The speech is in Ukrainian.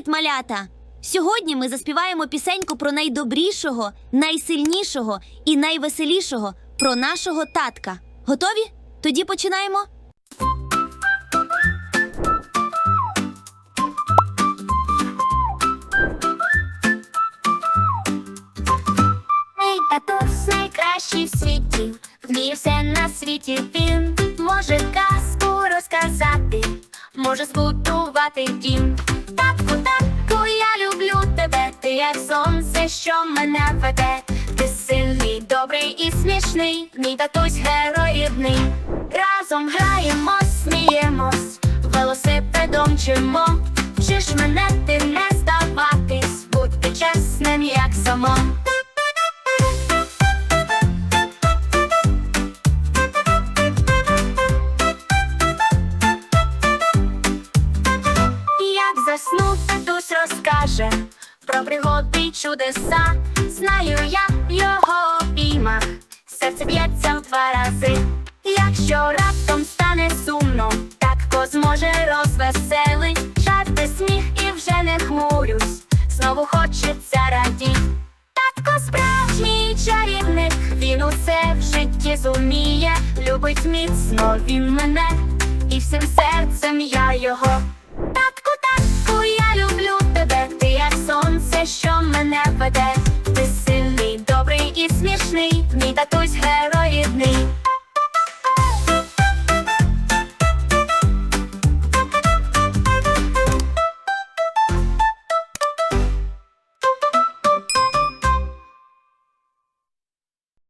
Привіт, малята! Сьогодні ми заспіваємо пісеньку про найдобрішого, найсильнішого і найвеселішого про нашого татка. Готові? Тоді починаємо. Мій татусь найкращий в світі, вміє все на світі він може казку розказати, може збудувати дім. Татку, татку, я люблю тебе, ти як сонце, що мене веде. Ти сильний, добрий і смішний, мій татусь героїдний. Разом граємо, сміємось, велосипедом чимо. Чи ж мене ти не здаватись, будь ти чесним, як само. Заснув, татусь розкаже про пригоди чудеса. Знаю я в його обіймах, серце б'ється в два рази. Якщо раптом стане сумно, татко зможе розвеселить. Жарти сміх і вже не хмурюсь, знову хочеться радіть. Татко справжній чарівник, він усе в житті зуміє, любить міцно він мене, і всім серцем я його. Добрий мій татусь героїдний.